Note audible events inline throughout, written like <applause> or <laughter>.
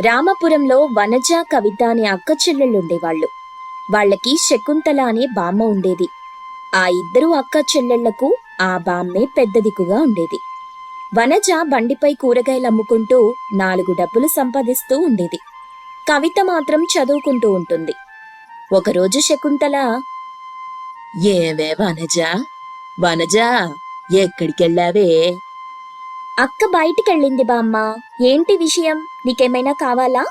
రామపురంలో వనజ కవిత అనే అక్క చెల్లెళ్ళుండేవాళ్ళు వాళ్ళకి శకుంతల అనే బామ్మ ఉండేది. ఆ ఇద్దరు అక్క చెల్లెళ్ళకు ఆ బామ్మే పెద్ద దిక్కుగా ఉండేది. వనజ బండిపై కూరగాయలు అమ్ముకుంటూ నాలుగు డబ్బులు సంపాదిస్తూ ఉండేది. కవిత మాత్రం చదువుకుంటూ ఉంటుంది. ఒకరోజు శకుంతల ఏవే వనజ? వనజ ఎక్కడికెళ్ళావే? అక్క బయటికెళ్ళింది బామ్మ. ఏంటి విషయం? నీకేమైనా కావాలా?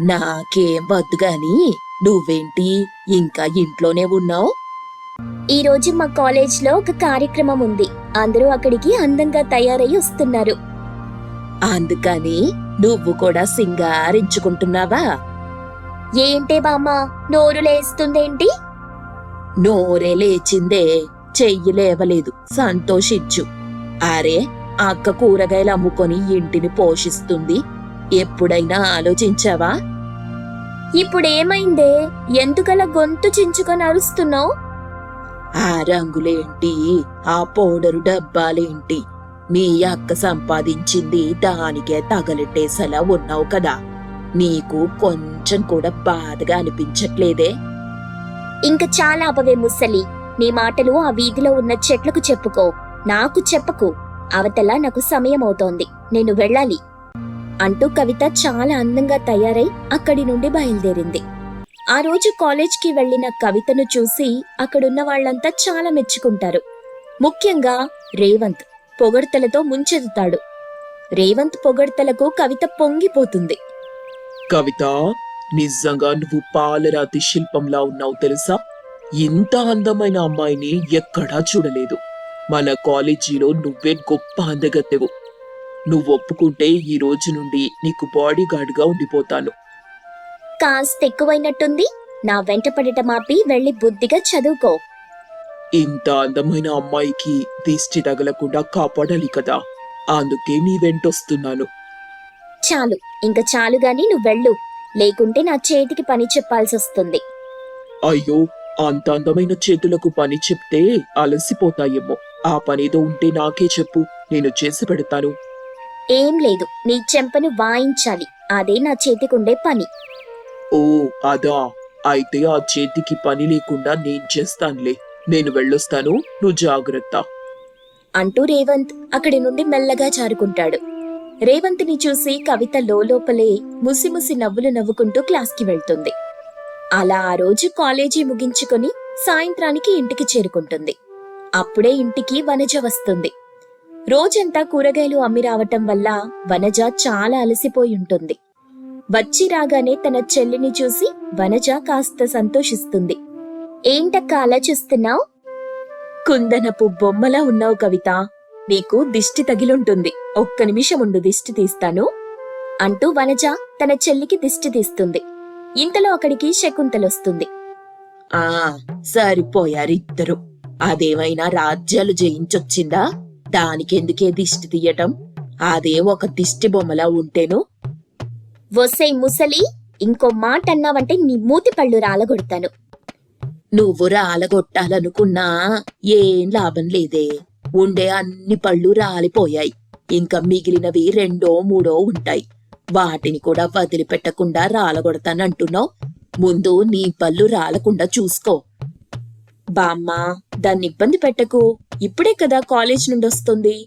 నాకేం వద్దు గాని నువ్వేంటి? ఇంకా ఇంట్లోనే ఉన్నావు? ఈ రోజు మా కాలేజ్లో ఒక కార్యక్రమం ఉంది. అందరూ అక్కడికి అందంగా తయారై వస్తున్నారు. అందుకని నువ్వు కూడా సింగారించుకుంటున్నావా? ఏంటే బామ్మ నోరు లేస్తుందేంటి? నోరే లేచిందే చెయ్యి లేవలేదు సంతోషించు. అరే అక్క కూరగాయలు అమ్ముకొని ఇంటిని పోషిస్తుంది. ఎప్పుడైనా ఆలోచించావా? ఇప్పుడేమైందే? ఎందుకలా గొంతు చించుకొని అరుస్తున్నావు? ఆ రంగులేంటి? ఆ పౌడరు డబ్బాలేంటి? మీ అక్క సంపాదించింది దానికే తగలెట్టేసేలా ఉన్నావు కదా. నీకు కొంచెం కూడా బాధగా అనిపించట్లేదే? ఇంక చాలా అపవే ముసలి. నీ మాటలు ఆ వీధిలో ఉన్న చెట్లకు చెప్పుకో. నాకు చెప్పకు. అవతల నాకు సమయం అవుతోంది నేను వెళ్ళాలి. అంటూ కవిత చాలా అందంగా తయారై అక్కడి నుండి బయలుదేరింది. ఆ రోజు కాలేజ్కి వెళ్ళిన కవితను చూసి అక్కడున్న వాళ్ళంతా చాలా మెచ్చుకుంటారు. ముఖ్యంగా రేవంత్ పొగడ్తలతో ముంచెదుతాడు రేవంత్ పొగడ్తలకు కవిత పొంగిపోతుంది. కవిత నిజంగా నువ్వు పాలరాతి శిల్పంలా ఉన్నావు తెలుసా? ఇంత అందమైన అమ్మాయిని ఎక్కడా చూడలేదు. మన కాలేజీలో నువ్వే గొప్ప అందగత్తెవు. నువ్వు ఒప్పుకుంటే ఈ రోజు నుండి నీకు బాడీ గార్డ్గా ఉండిపోతాను. కాస్త ఎక్కువైనట్టుంది. నా వెంట పడటం ఆపి వెళ్ళి బుద్ధిగా చదువుకో. ఇంత అందమైన అమ్మాయికి దిష్టి తగలకుండా కాపాడాలి కదా. అందుకే నీ వెంటొస్తున్నాను చాలు ఇంక చాలు గాని నువ్వు వెళ్ళు. లేకుంటే నా చేతికి పని చెప్పాల్సి వస్తుంది. అయ్యో అంత అందమైన చేతులకు పని చెప్తే అలసిపోతాయేమో. ఆ పనేదో ఉంటే నాకే చెప్పు. నేను చేసి పెడతాను. ఏం లేదు. నీ చెంపను వాయించాలి. అదే నా చేతికుండే పని. ఓ అదా. అయితే ఆ చేతికి పని లేకుండా నేను చేస్తానులే. నేను వెళ్ళొస్తాను. నువ్వు జాగ్రత్త. అంటూ రేవంత్ అక్కడి నుండి మెల్లగా జారుకుంటాడు. రేవంత్ని చూసి కవిత లోపలే ముసిముసి నవ్వులు నవ్వుకుంటూ క్లాస్కి వెళ్తుంది. అలా ఆ రోజు కాలేజీ ముగించుకొని సాయంత్రానికి ఇంటికి చేరుకుంటుంది. అప్పుడే ఇంటికి వనజ వస్తుంది. రోజంతా కూరగాయలు అమ్మి రావటం వల్ల వనజ చాలా అలసిపోయి ఉంటుంది. వచ్చి రాగానే తన చెల్లిని చూసి వనజ కాస్త సంతోషిస్తుంది. ఏంటక్క అలా చూస్తున్నావు? కుందనపు బొమ్మలా ఉన్నావు కవిత. నీకు దిష్టి తగిలుంటుంది. ఒక్క నిమిషం ఉండు దిష్టి తీస్తాను. అంటూ వనజ తన చెల్లికి దిష్టి తీస్తుంది. ఇంతలో అక్కడికి శకుంతలొస్తుంది. ఆ సరిపోయారిద్దరు అదేమైనా రాజ్యాలు జయించొచ్చిందా? దానికెందుకే దిష్టి తీయటం? అదే ఒక దిష్టి బొమ్మలా ఉంటేను? వొసై ముసలి ఇంకో మాట అన్నావంటే నీ మూతి పళ్ళు రాలగొడతాను. నువ్వు రాలగొట్టాలనుకున్నా ఏం లాభం లేదే. ఉండే అన్ని పళ్ళు రాలిపోయాయి. ఇంకా మిగిలినవి రెండో మూడో ఉంటాయి. వాటిని కూడా వదిలిపెట్టకుండా రాలగొడతానంటున్నావు. ముందు నీ పళ్ళు రాలకుండా చూసుకో. బామ్మ దాన్ని ఇబ్బంది పెట్టకు. ఇప్పుడే కదా కాలేజ్ నుండి వస్తుంది.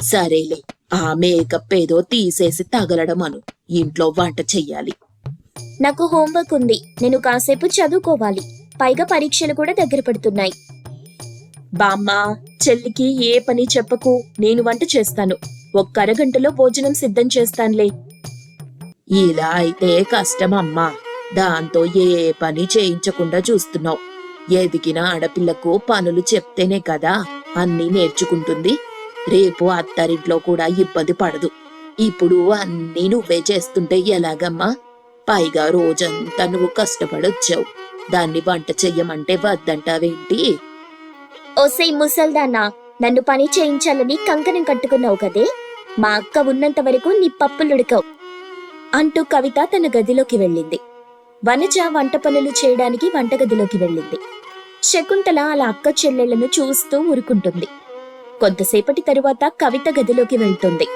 సరేలే ఆ మేకప్ ఏదో తీసేసి తగలడం అను. ఇంట్లో వంట చెయ్యాలి. నాకు హోంవర్క్ ఉంది. నేను కాసేపు చదువుకోవాలి. పైగా పరీక్షలు కూడా దగ్గర పడుతున్నాయి. బామ్మ చెల్లికి ఏ పని చెప్పకు. నేను వంట చేస్తాను. ఒక్క అరగంటలో భోజనం సిద్ధం చేస్తానులే. ఇలా అయితే కష్టమమ్మా దాంతో ఏ పని చేయించకుండా చూస్తున్నావు. ఎదిగిన ఆడపిల్లకు పనులు చెప్తేనే కదా అన్నీ నేర్చుకుంటుంది. రేపు అత్తారింట్లో కూడా ఇబ్బంది పడదు. ఇప్పుడు అన్నీ నువ్వే చేస్తుంటే ఎలాగమ్మా? పైగా రోజంతా నువ్వు కష్టపడొచ్చావు. దాన్ని వంట చెయ్యమంటే వద్దంటావేంటి? ఓసై ముసల్దానా నన్ను పని చేయించాలని కంకణం కట్టుకున్నావు కదే? మా అక్క ఉన్నంత వరకు నీ పప్పులుడకవు అంటూ కవిత తన గదిలోకి వెళ్ళింది. వనజ వంట పనులు చేయడానికి వంటగదిలోకి వెళ్ళింది. శకుంతల అలా అక్క చెల్లెళ్ళను చూస్తూ ఊరుకుంటుంది. కొంతసేపటి తరువాత కవిత గదిలోకి వెళ్తుంది.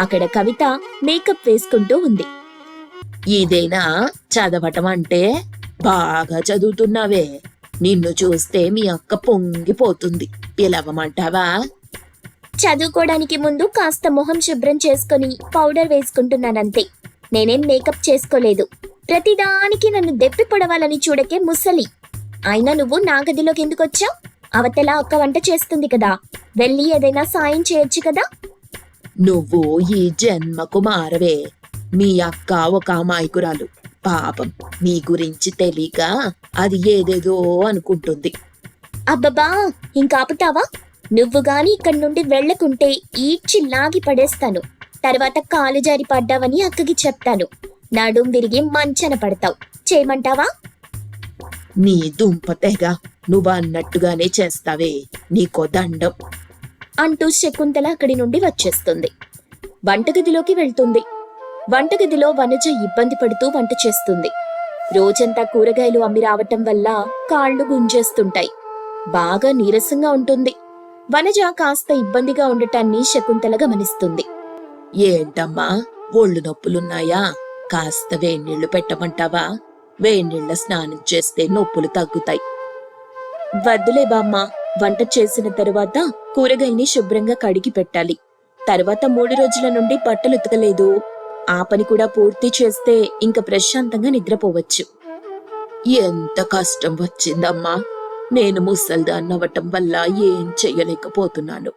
అక్కడ కవిత మేకప్ వేసుకుంటూ ఉంది. ఇదేనా చదవటం అంటే? బాగా చదువుతున్నావే. నిన్ను చూస్తే మీ అక్క పొంగిపోతుంది. పిలవమంటావా? చదువుకోవడానికి ముందు కాస్త మొహం శుభ్రం చేసుకొని పౌడర్ వేసుకుంటున్నానంతే. నేనేం మేకప్ చేసుకోలేదు. ప్రతిదానికి నన్ను దెప్పి పొడవాలని చూడకే ముసలి. అయినా నువ్వు నా గదిలోకి ఎందుకు వచ్చావు? అవతల ఒక్క వంట చేస్తుంది కదా. వెళ్ళి ఏదైనా సాయం చేయొచ్చు కదా? నువ్వు ఈ జన్మకు మారవే. మీ అక్క ఒక అమాయకురాలు. పాపం నీ గురించి తెలియక అది ఏదేదో అనుకుంటుంది. అబ్బబ్బా ఇంకాపుతావా నువ్వు గాని ఇక్కడి నుండి వెళ్ళకుంటే ఈడ్చి లాగి పడేస్తాను. తర్వాత కాలు జారి పడ్డావని అక్కకి చెప్తాను. నడుం విరిగి మంచన పడతావు. చేయమంటావా? నీ దుంప తెగ నువ్వు అన్నట్టుగానే చేస్తావే. నీకో దండం. అంటూ శకుంతల అక్కడి నుండి వచ్చేస్తుంది. వంటగదిలోకి వెళ్తుంది. వంటగదిలో వనజ ఇబ్బంది పడుతూ వంట చేస్తుంది. రోజంతా కూరగాయలు అమ్మి రావటం వల్ల కాళ్ళు గుంజేస్తుంటాయి. బాగా నీరసంగా ఉంటుంది. వనజ కాస్త ఇబ్బందిగా ఉండటాన్ని శకుంతల గమనిస్తుంది. ఏంటమ్మా ఒళ్ళు నొప్పులున్నాయా? కాస్త వేణీళ్ళు పెట్టమంటావా? వేణీళ్ళ స్నానం చేస్తే నొప్పులు తగ్గుతాయి. వద్దులే బామ్మ వంట చేసిన తరువాత కూరగాయల్ని శుభ్రంగా కడిగి పెట్టాలి. తర్వాత మూడు రోజుల నుండి బట్టలు ఉతకలేదు. ఆ పని కూడా పూర్తి చేస్తే ఇంక ప్రశాంతంగా నిద్రపోవచ్చు. ఎంత కష్టం వచ్చిందమ్మా. నేను ముసల్దాన్నవటం వల్ల ఏం చెయ్యలేకపోతున్నాను.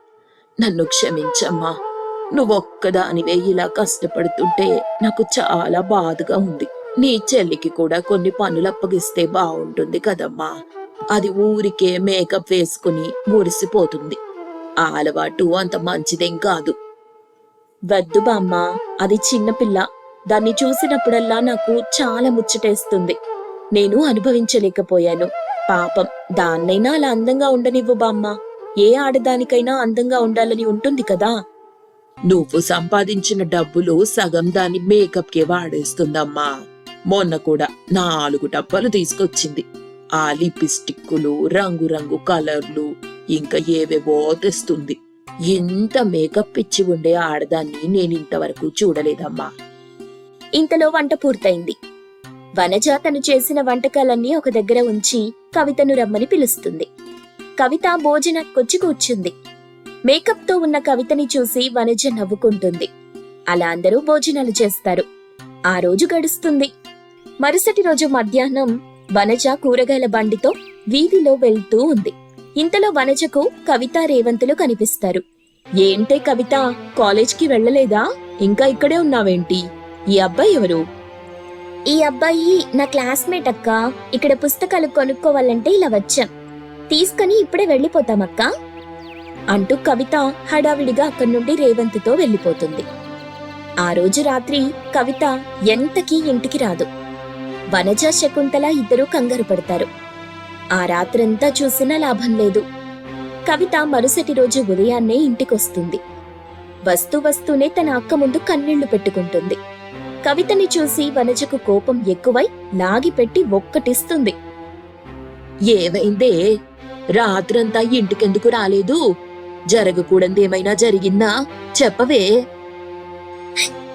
నన్ను క్షమించమ్మా. నువ్వొక్కదానివే ఇలా కష్టపడుతుంటే నాకు చాలా బాధగా ఉంది. నీ చెల్లికి కూడా కొన్ని పనులు అప్పగిస్తే బాగుంటుంది కదమ్మా. అది ఊరికే మేకప్ వేసుకుని మురిసిపోతుంది. ఆ అలవాటు అంత మంచిదేం కాదు. వద్దు బామ్మ అది చిన్నపిల్ల దాన్ని చూసినప్పుడల్లా నాకు చాలా ముచ్చటేస్తుంది. నేను అనుభవించలేకపోయాను. పాపం దాన్నైనా అలా అందంగా ఉండనివ్వు బామ్మ. ఏ ఆడదానికైనా అందంగా ఉండాలని ఉంటుంది కదా. నువ్వు సంపాదించిన డబ్బులు సగం దాని మేకప్కే వాడేస్తుందమ్మా. మొన్న కూడా నాలుగు డబ్బాలు తీసుకొచ్చింది. ఆ లిప్స్టిక్కులు రంగురంగు కలర్లు ఇంకా ఏవేవో తెస్తుంది. ఇంత మేకప్ ఇచ్చి ఉండే ఆడదాన్ని నేను ఇంతవరకు చూడలేదమ్మా. ఇంతలో వంట పూర్తయింది. వనజ తను చేసిన వంటకాలన్నీ ఒక దగ్గర ఉంచి కవితను రమ్మని పిలుస్తుంది. కవిత భోజనానికొచ్చి కూర్చుంది. మేకప్తో ఉన్న కవితని చూసి వనజ నవ్వుకుంటుంది. అలా అందరూ భోజనాలు చేస్తారు. ఆ రోజు గడుస్తుంది. మరుసటి రోజు మధ్యాహ్నం వనజ కూరగాయల బండితో వీధిలో వెళ్తూ ఉంది. ఇంతలో వనజకు కవిత రేవంతులు కనిపిస్తారు. ఏంటే కవిత కాలేజ్కి వెళ్ళలేదా? ఇంకా ఇక్కడే ఉన్నావేంటి? ఈ అబ్బాయి ఎవరు? ఈ అబ్బాయి నా క్లాస్మేట్ అక్క. ఇక్కడ పుస్తకాలు కొనుక్కోవాలంటే ఇలా వచ్చాం. తీసుకుని ఇప్పుడే వెళ్ళిపోతామక్క. అంటూ కవిత హడావిడిగా అక్కడి నుండి రేవంత్తో వెళ్ళిపోతుంది. ఆ రోజు రాత్రి కవిత ఎంతకీ ఇంటికి రాదు. వనజ శకుంతల ఇద్దరూ కంగారు పడతారు. ఆ రాత్రంతా చూసినా లాభం లేదు. కవిత మరుసటి రోజు ఉదయాన్నే ఇంటికొస్తుంది. వస్తూ వస్తూనే తన అక్క ముందు కన్నీళ్ళు పెట్టుకుంటుంది. కవితని చూసి వనజకు కోపం ఎక్కువై లాగిపెట్టి ఒక్కటిస్తుంది. ఏమైందే? రాత్రంతా ఇంటికెందుకు రాలేదు? జరగకూడదు ఏమైనా జరిగిందా? చెప్పవే.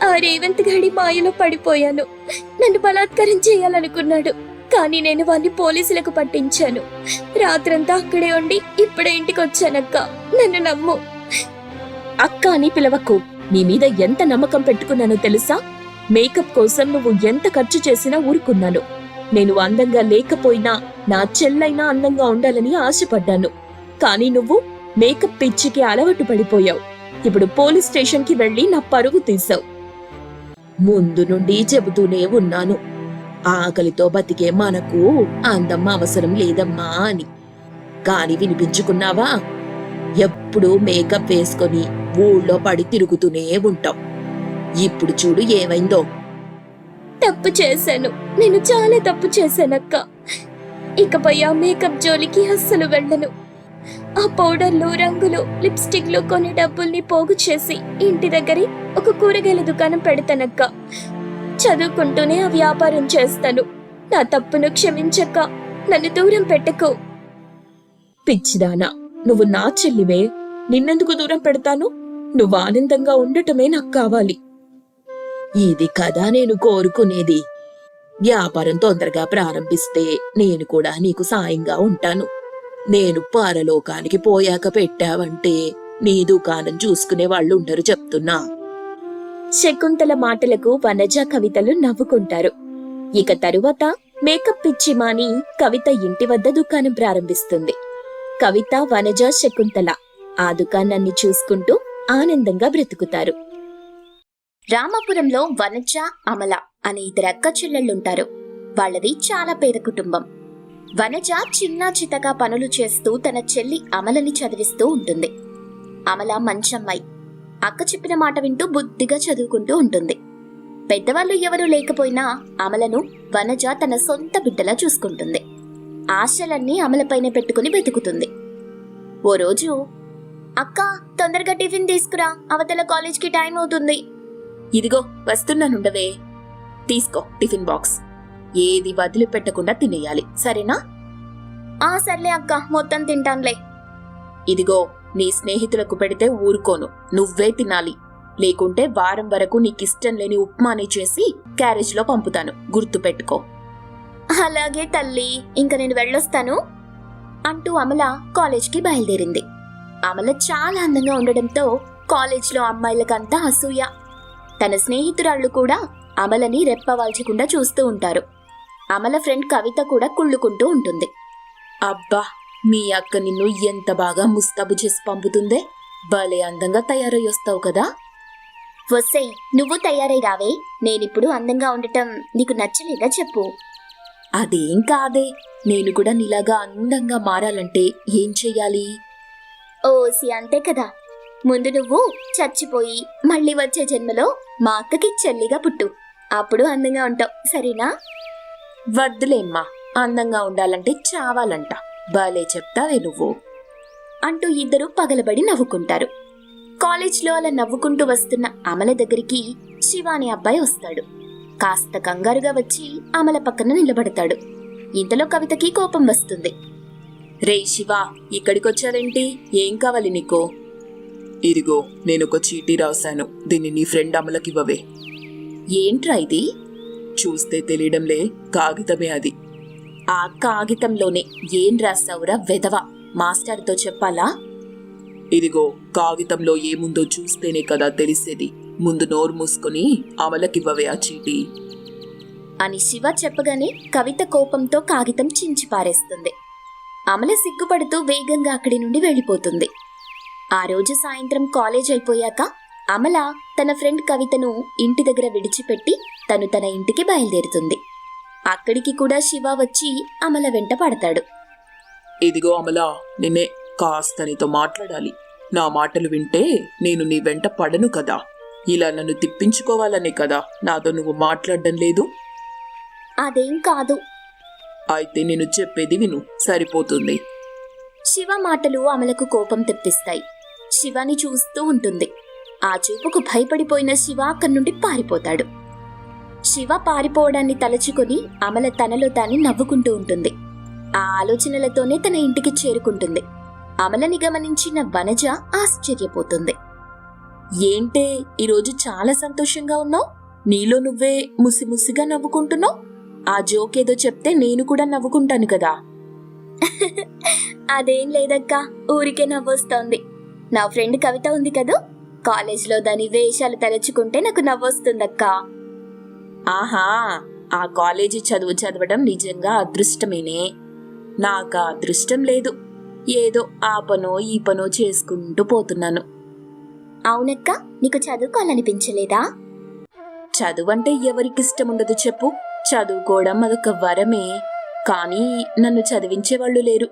ఆ రేవంత్ గడి మాయలో పడిపోయాను. నన్ను బలాత్కారం చేయాలనుకున్నాడు. కానీ నేను వాణ్ణి పోలీసులకు పట్టించాను. రాత్రంతా అక్కడే ఉండి ఇప్పుడే ఇంటికి వచ్చానక్క నన్ను నమ్ము. అక్క అని పిలవకు. నీ మీద ఎంత నమ్మకం పెట్టుకున్నానో తెలుసా? మేకప్ కోసం నువ్వు ఎంత ఖర్చు చేసినా ఊరుకున్నాను. నేను అందంగా లేకపోయినా నా చెల్లైనా అందంగా ఉండాలని ఆశపడ్డాను. కానీ నువ్వు మేకప్ పిచ్చికి అలవాటు పడిపోయావు. ఇప్పుడు పోలీస్ స్టేషన్కి వెళ్ళి నా పరుగు తీసావు. ముందు నుండి చెబుతూనే ఉన్నాను. ఆకలితో బతికే మనకు అందం అవసరం లేదమ్మా అని. కాని వినిపించుకున్నావా? ఎప్పుడూ మేకప్ వేసుకొని ఊళ్ళో పడి తిరుగుతూనే ఉంటాం ఇప్పుడు చూడు ఏమైందో. తప్పు చేశాను. నేను చాలా తప్పు చేశానక్క. ఇకపై ఆ మేకప్ జోలికి అస్సలు వెళ్ళను. ఆ పౌడర్లు రంగులు లిప్స్టిక్లు కొన్ని డబ్బుల్ని పోగు చేసి ఇంటి దగ్గరే ఒక కూరగాయల దుకాణం పెడతానక్క. చదువుకుంటూనే ఆ వ్యాపారం చేస్తాను. నా తప్పును క్షమించక్క. నన్ను దూరం పెట్టకు. పిచ్చిదానా నువ్వు నా చెల్లివే. నిన్నెందుకు దూరం పెడతాను? నువ్వు ఆనందంగా ఉండటమే నాకు కావాలి. ఇది కదా నేను కోరుకునేది. వ్యాపారం తొందరగా ప్రారంభిస్తే నేను కూడా నీకు సాయంగా ఉంటాను. నేను పరలోకానికి పోయాక పెట్టావంటే నీ దుకాణం చూసుకునే వాళ్ళు ఉండరు చెప్తున్నా. శకుంతల మాటలకు వనజ కవితలు నవ్వుకుంటారు. ఇక తరువాత మేకప్ పిచ్చి మాని కవిత ఇంటి వద్ద దుకాణం ప్రారంభిస్తుంది. కవిత వనజ శకుంతల ఆ దుకాణాన్ని చూసుకుంటూ ఆనందంగా బ్రతుకుతారు. రామాపురంలో వనజ అమల అనే ఇద్దరు అక్క చెల్లెళ్ళుంటారు. వాళ్ళది చాలా పేద కుటుంబం. వనజ చిన్నా చితగా పనులు చేస్తూ తన చెల్లి అమలని చదివిస్తూ ఉంటుంది. అమల మంచమ్మాయి. అక్క చెప్పిన మాట వింటూ బుద్ధిగా చదువుకుంటూ ఉంటుంది. పెద్దవాళ్ళు ఎవరూ లేకపోయినా అమలను వనజ తన సొంత బిడ్డలా చూసుకుంటుంది. ఆశలన్నీ అమలపైనే పెట్టుకుని వెతుకుతుంది. ఓ రోజు అక్క తొందరగా టిఫిన్ తీసుకురా అవతల కాలేజ్కి టైం అవుతుంది. ఇదిగో వస్తున్నానుండవే తీసుకో టిఫిన్ బాక్స్. ఏది వదిలిపెట్టకుండా తినేయాలి. సరేనా? ఆ సర్లే అక్క మొత్తం తింటానులే ఇదిగో నీ స్నేహితులకు పెడితే ఊరుకోను. నువ్వే తినాలి. లేకుంటే వారం వరకు నీకిష్టం లేని ఉప్మాని చేసి క్యారేజ్లో పంపుతాను. గుర్తు పెట్టుకో అలాగే తల్లి ఇంక నేను వెళ్ళొస్తాను. అంటూ అమల కాలేజ్కి బయలుదేరింది. అమల చాలా అందంగా ఉండడంతో కాలేజ్లో అమ్మాయిలకంతా అసూయ. తన స్నేహితురాళ్ళు కూడా అమలని రెప్పవాల్చకుండా చూస్తూ ఉంటారు. అమల ఫ్రెండ్ కవిత కూడా కుళ్ళుకుంటూ ఉంటుంది. అబ్బా మీ అక్క నిన్ను ఎంత బాగా ముస్తాబు చేసి పంపుతుందే? భలే అందంగా తయారై వస్తావు కదా. వసై నువ్వు తయారై రావే. నేనిప్పుడు అందంగా ఉండటం నీకు నచ్చలేదా చెప్పు. అదేం కాదే నేను కూడా నీలాగా అందంగా మారాలంటే ఏం చెయ్యాలి? ఓసి అంతే కదా. ముందు నువ్వు చచ్చిపోయి మళ్ళీ వచ్చే జన్మలో మా అక్కకి చెల్లిగా పుట్టు. అప్పుడు అందంగా ఉంటావు సరేనా? వద్దులేమ్మా అందంగా ఉండాలంటే చావాలంట. బాలే చెప్తావే నువ్వు. అంటూ ఇద్దరు పగలబడి నవ్వుకుంటారు. కాలేజ్లో అలా నవ్వుకుంటూ వస్తున్న అమల దగ్గరికి శివ అనే అబ్బాయి వస్తాడు. కాస్త కంగారుగా వచ్చి అమల పక్కన నిలబడతాడు. ఇంతలో కవితకి కోపం వస్తుంది. రే శివ ఇక్కడికొచ్చావేంటి? ఏం కావాలి నీకు? ఇదిగో నేను ఒక చీటీ రాశాను. దీన్ని నీ ఫ్రెండ్ అమలకివ్వవే. ఏంట్రా ఇది? చూస్తే తెలియడంలే కాగితమే అది. ఆ కాగితంలోనే ఏం రాసావురా వెధవ? మాస్టర్తో చెప్పాలా? ఇదిగో కాగితంలో ఏముందో చూస్తేనే కదా తెలిసేది. ముందు నోరు మూసుకొని అమలకివ్వవే ఆ చీటీ. అని శివ చెప్పగానే కవిత కోపంతో కాగితం చించి పారేస్తుంది. అమల సిగ్గుపడుతూ వేగంగా అక్కడి నుండి వెళ్ళిపోతుంది. ఆ రోజు సాయంత్రం కాలేజ్ అయిపోయాక అమల తన ఫ్రెండ్ కవితను ఇంటి దగ్గర విడిచిపెట్టి తను తన ఇంటికి బయలుదేరుతుంది. అక్కడికి కూడా శివ వచ్చి అమల వెంట పడతాడు. ఇదిగో అమల నిన్నే కాస్త నీతో మాట్లాడాలి. నా మాటలు వింటే నేను నీ వెంట పడను కదా. ఇలా నన్ను తిప్పించుకోవాలనే కదా నాతో నువ్వు మాట్లాడడం లేదు? అదేం కాదు. అయితే నేను చెప్పేది విను సరిపోతుంది. శివ మాటలు అమలకు కోపం తెప్పిస్తాయి. శివాని చూస్తూ ఉంటుంది. ఆ చూపుకు భయపడిపోయిన శివ అక్కడి నుండి పారిపోతాడు. శివ పారిపోవడాన్ని తలచుకొని అమల తనలో తాను నవ్వుకుంటూ ఉంటుంది. ఆ ఆలోచనలతోనే తన ఇంటికి చేరుకుంటుంది. అమలని గమనించిన వనజ ఆశ్చర్యపోతుంది. ఏంటే ఈరోజు చాలా సంతోషంగా ఉన్నావు? నీలో నువ్వే ముసిముసిగా నవ్వుకుంటున్నావు? ఆ జోకేదో చెప్తే నేను కూడా నవ్వుకుంటాను కదా? <laughs> అదేం లేదక్కా ఊరికే నవ్వొస్తోంది. నా ఫ్రెండ్ కవిత ఉంది కదా? కాలేజ్లో దాని వేషాలు తలచుకుంటే నాకు నవ్వొస్తుందక్కా. ఆహా ఆ కాలేజీ చదువు చదవడం నిజంగా అదృష్టమేనే. నాకు అదృష్టం లేదు. ఏదో ఆ పనో ఈ పనో చేసుకుంటూ పోతున్నాను. అవునక్క నీకు చదువుకోవాలనిపించలేదా? చదువంటే ఎవరికిష్టం ఉండదు చెప్పు. చదువుకోవడం అదొక వరమే. కానీ నన్ను చదివించేవాళ్ళు లేరు.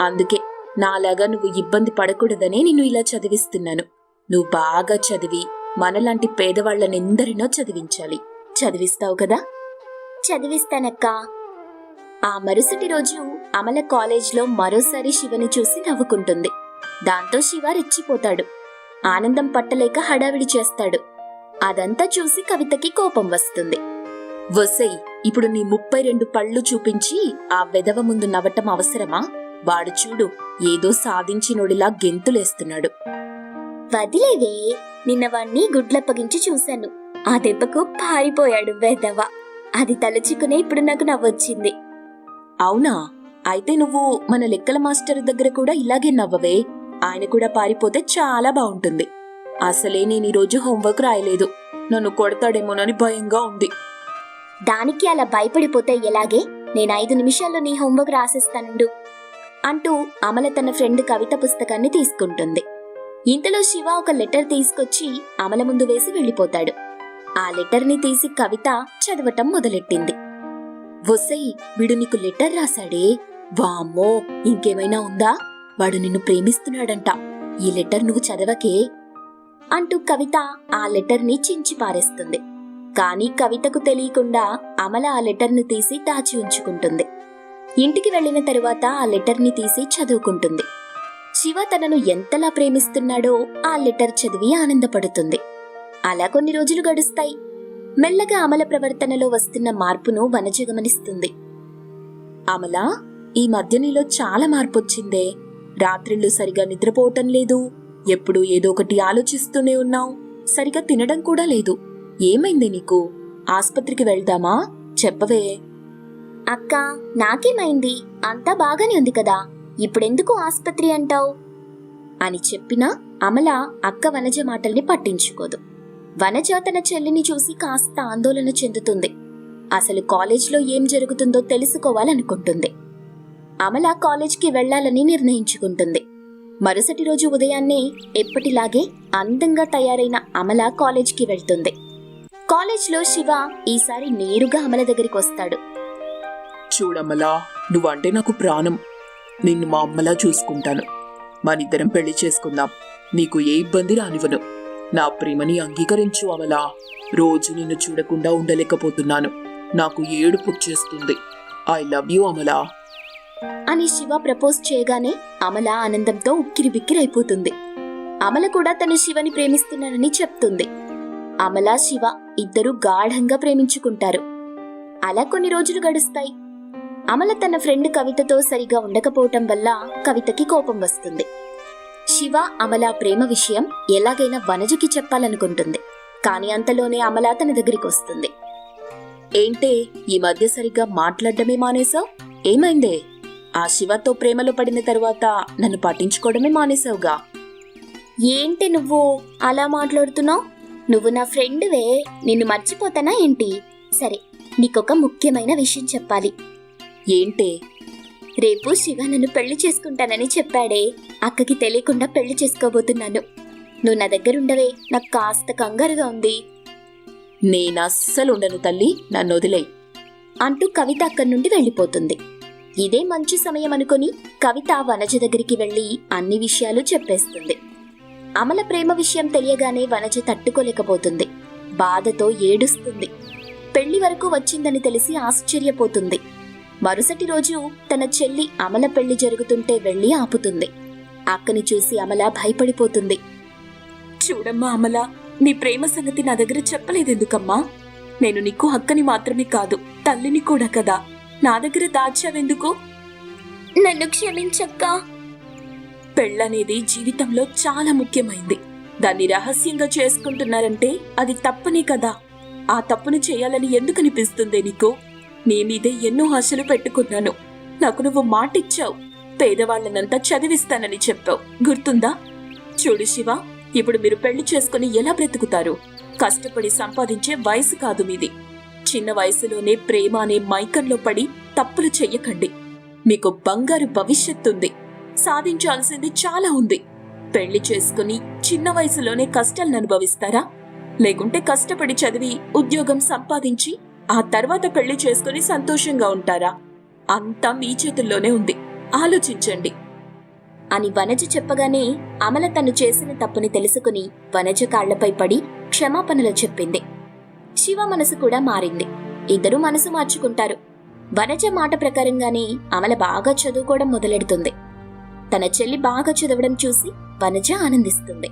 అందుకే నాలాగా నువ్వు ఇబ్బంది పడకూడదనే నిన్ను ఇలా చదివిస్తున్నాను. నువ్వు బాగా చదివి మనలాంటి పేదవాళ్ళనెందరినో చదివించాలి. చదివిస్తావు కదా? చదివిస్తానక్కా. ఆ మరుసటి రోజు అమల కాలేజ్లో మరోసారి శివని చూసి నవ్వుకుంటుంది. దాంతో శివ రెచ్చిపోతాడు. ఆనందం పట్టలేక హడావిడి చేస్తాడు. అదంతా చూసి కవితకి కోపం వస్తుంది. వసై ఇప్పుడు నీ ముప్పై రెండు పళ్ళు చూపించి ఆ వెదవ ముందు నవ్వటం అవసరమా? వాడు చూడు ఏదో సాధించినోడిలా గెంతులేస్తున్నాడు. వదిలేవే. నిన్న వాణ్ణి గుడ్లప్పగించి చూశాను. ఆ దెబ్బకు పారిపోయాడు వెదవ అది తలుచుకునే ఇప్పుడు నాకు నవ్వొచ్చింది. అవునా? అయితే నువ్వు మన లెక్కల మాస్టర్ దగ్గర కూడా ఇలాగే నవ్వవే. ఆయన కూడా పారిపోతే చాలా బాగుంటుంది. అసలే నేను ఈరోజు హోంవర్క్ రాయలేదు. నన్ను కొడతాడేమోనని భయంగా ఉంది. దానికి అలా భయపడిపోతే ఎలాగే? నేను ఐదు నిమిషాల్లో నీ హోంవర్క్ రాసేస్తానుండు. అంటూ అమల తన ఫ్రెండ్ కవిత పుస్తకాన్ని తీసుకుంటుంది. ఇంతలో శివ ఒక లెటర్ తీసుకొచ్చి అమల ముందు వేసి వెళ్ళిపోతాడు. ఆ లెటర్ని తీసి కవిత చదవటం మొదలెట్టింది. వసై వీడు నీకు లెటర్ రాశాడే? వామ్మో ఇంకేమైనా ఉందా? వాడు నిన్ను ప్రేమిస్తున్నాడంట. ఈ లెటర్ నువ్వు చదవకే? అంటూ కవిత ఆ లెటర్ని చించి పారేస్తుంది. కానీ కవితకు తెలియకుండా అమల ఆ లెటర్ను తీసి దాచి ఉంచుకుంటుంది. ఇంటికి వెళ్ళిన తరువాత ఆ లెటర్ని తీసి చదువుకుంటుంది. శివ తనను ఎంతలా ప్రేమిస్తున్నాడో ఆ లెటర్ చదివి ఆనందపడుతుంది. అలా కొన్ని రోజులు గడుస్తాయి. మెల్లగా అమల ప్రవర్తనలో వస్తున్న మార్పును వనజ గమనిస్తుంది అమల ఈ మధ్య నీలో చాలా మార్పు వచ్చిందే రాత్రిళ్ళు సరిగా నిద్రపోవటం లేదు. ఎప్పుడు ఏదో ఒకటి ఆలోచిస్తూనే ఉన్నావు. సరిగా తినడం కూడా లేదు. ఏమైంది నీకు? ఆస్పత్రికి వెళ్దామా? చెప్పవే. అక్క నాకేమైంది? అంతా బాగానే ఉంది కదా. ఇప్పుడెందుకు ఆస్పత్రి అంటావు? అని చెప్పినా అమల అక్క వనజ మాటల్ని పట్టించుకోదు. వనజ తన చెల్లిని చూసి కాస్త ఆందోళన చెందుతుంది. అసలు కాలేజ్లో ఏం జరుగుతుందో తెలుసుకోవాలనుకుంటుంది. అమల కాలేజ్కి వెళ్ళాలని నిర్ణయించుకుంటుంది. మరుసటి రోజు ఉదయాన్నే ఎప్పటిలాగే అందంగా తయారైన అమల కాలేజ్కి వెళ్తుంది. కాలేజ్లో శివ ఈసారి నేరుగా అమల దగ్గరికి వస్తాడు. చూడమ్మలా నువ్వంటే నాకు ప్రాణం. నిన్ను మా అమ్మలా చూసుకుంటాను. మనిద్దరం పెళ్ళి చేసుకుందాం. నీకు ఏ ఇబ్బంది రానివ్వను. నా ప్రేమని అంగీకరించు అమలా. రోజు నిన్ను చూడకుండా ఉండలేకపోతున్నాను. నాకు ఏడుపు చేస్తుంది ఐ లవ్ యూ అమలా. అని శివ ప్రపోజ్ చేయగానే అమల ఆనందంతో ఉక్కిరి అయిపోతుంది అమల కూడా తను శివని ప్రేమిస్తున్నానని చెప్తుంది. అమల శివ ఇద్దరు గాఢంగా ప్రేమించుకుంటారు. అలా కొన్ని రోజులు గడుస్తాయి. అమల తన ఫ్రెండ్ కవితతో సరిగా ఉండకపోవటం వల్ల కవితకి కోపం వస్తుంది. శివ అమల ప్రేమ విషయం ఎలాగైనా వనజకి చెప్పాలనుకుంటుంది. కానీ అంతలోనే అమల తన దగ్గరికి వస్తుంది. ఏంటే ఈ మధ్య సరిగ్గా మాట్లాడడమే మానేశావు? ఏమైందే? ఆ శివతో ప్రేమలో పడిన తర్వాత నన్ను పట్టించుకోవడమే మానేశావుగా? ఏంటి నువ్వు అలా మాట్లాడుతున్నావు? నువ్వు నా ఫ్రెండ్వే నిన్ను మర్చిపోతానా ఏంటి? సరే నీకొక ముఖ్యమైన విషయం చెప్పాలి. ఏంటే? రేపు శివ నన్ను పెళ్ళి చేసుకుంటానని చెప్పాడే. అక్కకి తెలియకుండా పెళ్ళి చేసుకోబోతున్నాను. నువ్వు నా దగ్గరుండవే. నాకు కాస్త కంగారుగా ఉంది. నేనస్సలు ఉండను తల్లి. నన్ను వదిలేయ్. అంటూ కవిత అక్కడి నుండి వెళ్ళిపోతుంది. ఇదే మంచి సమయం అనుకొని కవిత వనజ దగ్గరికి వెళ్ళి అన్ని విషయాలు చెప్పేస్తుంది. అమల ప్రేమ విషయం తెలియగానే వనజ తట్టుకోలేకపోతుంది. బాధతో ఏడుస్తుంది. పెళ్ళి వరకు వచ్చిందని తెలిసి ఆశ్చర్యపోతుంది. మరుసటి రోజు తన చెల్లి అమల పెళ్ళి జరుగుతుంటే వెళ్ళి ఆపుతుంది. అక్కని చూసి అమల భయపడిపోతుంది. చూడమ్మా అమల నీ ప్రేమ సంగతి నా దగ్గర చెప్పలేదెందుకమ్మా? నేను నీకు అక్కని మాత్రమే కాదు తల్లిని కూడా కదా. నా దగ్గర దాచావెందుకు? నన్ను క్షమించక్కా. పెళ్ళనేది జీవితంలో చాలా ముఖ్యమైంది. దాన్ని రహస్యంగా చేసుకుంటున్నారంటే అది తప్పనే కదా. ఆ తప్పును చేయాలని ఎందుకు అనిపిస్తుంది నీకు? నీ మీదే ఎన్నో ఆశలు పెట్టుకున్నాను. నాకు నువ్వు మాటిచ్చావు. పేదవాళ్ళనంతా చదివిస్తానని చెప్పావు. గుర్తుందా? చూడు శివ ఇప్పుడు మీరు పెళ్ళి చేసుకుని ఎలా బ్రతుకుతారు? కష్టపడి సంపాదించే వయసు కాదు మీది. చిన్న వయసులోనే ప్రేమ అనే మైకంలో పడి తప్పులు చెయ్యకండి. మీకు బంగారు భవిష్యత్తుంది. సాధించాల్సింది చాలా ఉంది. పెళ్ళి చేసుకుని చిన్న వయసులోనే కష్టాలను అనుభవిస్తారా? లేకుంటే కష్టపడి చదివి ఉద్యోగం సంపాదించి ఆ తర్వాత పెళ్ళి చేసుకుని సంతోషంగా ఉంటారా? అంతా మీ చేతుల్లోనే ఉంది. ఆలోచించండి. అని వనజ చెప్పగానే అమల తను చేసిన తప్పుని తెలుసుకుని వనజ కాళ్ళపై పడి క్షమాపణలు చెప్పింది. శివ మనసు కూడా మారింది. ఇద్దరూ మనసు మార్చుకుంటారు. వనజ మాట ప్రకారంగానే అమల బాగా చదువుకోవడం మొదలెడుతుంది. తన చెల్లి బాగా చదవడం చూసి వనజ ఆనందిస్తుంది.